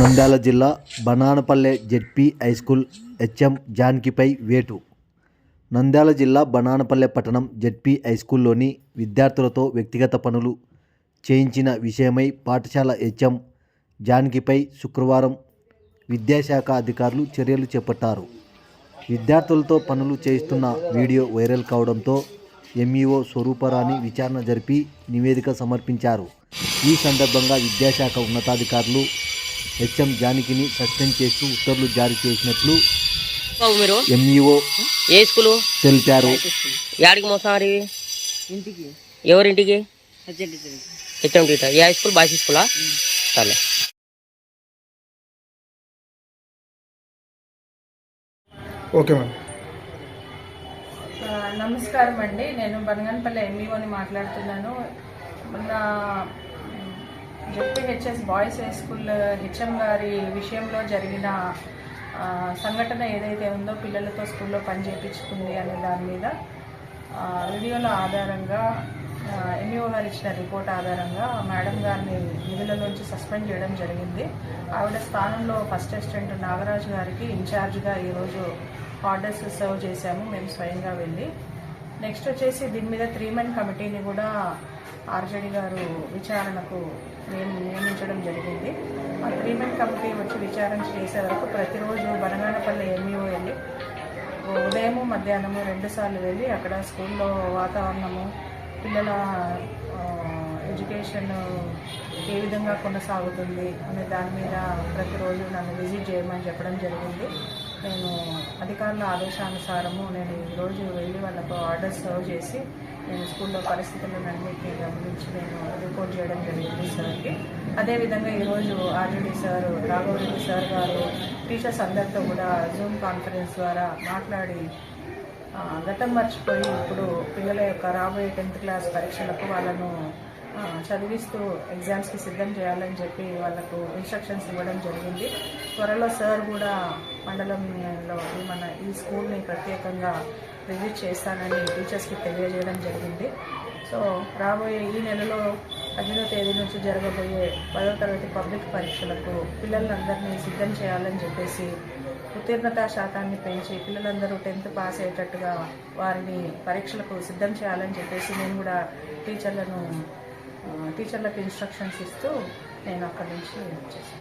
నంద్యాల జిల్లా Banaganapalle ZP high school HM జానకిపై వేటు. నంద్యాల జిల్లా బనానపల్లె పట్టణం జెడ్పీ హైస్కూల్లోని విద్యార్థులతో వ్యక్తిగత పనులు చేయించిన విషయమై పాఠశాల హెచ్ఎం జానకిపై శుక్రవారం విద్యాశాఖ అధికారులు చర్యలు చేపట్టారు. విద్యార్థులతో పనులు చేయిస్తున్న వీడియో వైరల్ కావడంతో ఎంఈఓ స్వరూపరాణి విచారణ జరిపి నివేదిక సమర్పించారు. ఈ సందర్భంగా విద్యాశాఖ ఉన్నతాధికారులు హెచ్ఎం జానకిని సస్పెండ్ చేస్తూ ఉత్తర్వులు జారీ చేసినట్లు మీరు? ఎంఈఓ ఏ స్కూలు? తెలిపారు. యాడికి మోసారి? ఇంటికి. ఎవరింటికి? హెచ్ఎం టీట ఏ హై స్కూల్? బాయ్స్ స్కూలా? సరే ఓకే ఆ, నమస్కారం అండి. నేను బనగన్పల్లి ఎంఈఓని మాట్లాడుతున్నాను. మొన్న ZPHS boys high school HM గారి విషయంలో జరిగిన సంఘటన ఏదైతే ఉందో పిల్లలతో స్కూల్లో పని చేయించుకుంది అనే దాని మీద వీడియోల ఆధారంగా ఎంఈఓ గారు ఇచ్చిన రిపోర్ట్ ఆధారంగా మేడం గారిని నిధులలోంచి సస్పెండ్ చేయడం జరిగింది. ఆవిడ స్థానంలో ఫస్ట్ అసిస్టెంట్ నాగరాజు గారికి ఇన్ఛార్జ్గా ఈరోజు ఆర్డర్స్ సర్వ్ చేశాము. మేము స్వయంగా వెళ్ళి నెక్స్ట్ వచ్చేసి దీని మీద త్రీ మెన్ కమిటీని కూడా ఆర్జేడి గారు విచారణకు మేము నియమించడం జరిగింది. ఆ త్రీ మెన్ కమిటీ వచ్చి విచారణ చేసే వరకు ప్రతిరోజు బనగానపల్లి ఎంఈఓ వెళ్ళి ఉదయము మధ్యాహ్నము రెండుసార్లు వెళ్ళి అక్కడ స్కూల్లో వాతావరణము పిల్లల ఎడ్యుకేషన్ ఏ విధంగా కొనసాగుతుంది అనే దాని మీద ప్రతిరోజు నన్ను విజిట్ చేయమని చెప్పడం జరిగింది. నేను అధికారుల ఆదేశానుసారము నేను ఈరోజు వెళ్ళి వాళ్ళకు ఆర్డర్ సర్వ్ చేసి నేను స్కూల్లో పరిస్థితులను అన్నింటినీ గమనించి నేను రిపోర్ట్ చేయడం జరిగింది సార్కి. అదేవిధంగా ఈరోజు ఆర్డీడీ సార్ రాఘవరెడ్డి సార్ గారు టీచర్స్ అందరితో కూడా జూమ్ కాన్ఫరెన్స్ ద్వారా మాట్లాడి గతం మర్చిపోయి ఇప్పుడు పిల్లల యొక్క రాబోయే టెన్త్ క్లాస్ పరీక్షలకు వాళ్ళను చదివిస్తూ ఎగ్జామ్స్కి సిద్ధం చేయాలని చెప్పి వాళ్ళకు ఇన్స్ట్రక్షన్స్ ఇవ్వడం జరిగింది. త్వరలో సార్ కూడా మండలంలో మన ఈ స్కూల్ని ప్రత్యేకంగా విజిట్ చేస్తానని టీచర్స్కి తెలియజేయడం జరిగింది. సో రాబోయే ఈ నెలలో పదిహేనో తేదీ నుంచి జరగబోయే పదో తరగతి పబ్లిక్ పరీక్షలకు పిల్లలందరినీ సిద్ధం చేయాలని చెప్పేసి ఉత్తీర్ణత శాతాన్ని పెంచి పిల్లలందరూ టెన్త్ పాస్ అయ్యేటట్టుగా వారిని పరీక్షలకు సిద్ధం చేయాలని చెప్పేసి నేను కూడా టీచర్లను టీచర్లకు ఇన్స్ట్రక్షన్స్ ఇస్తూ నేను అక్కడి నుంచి వచ్చేసాను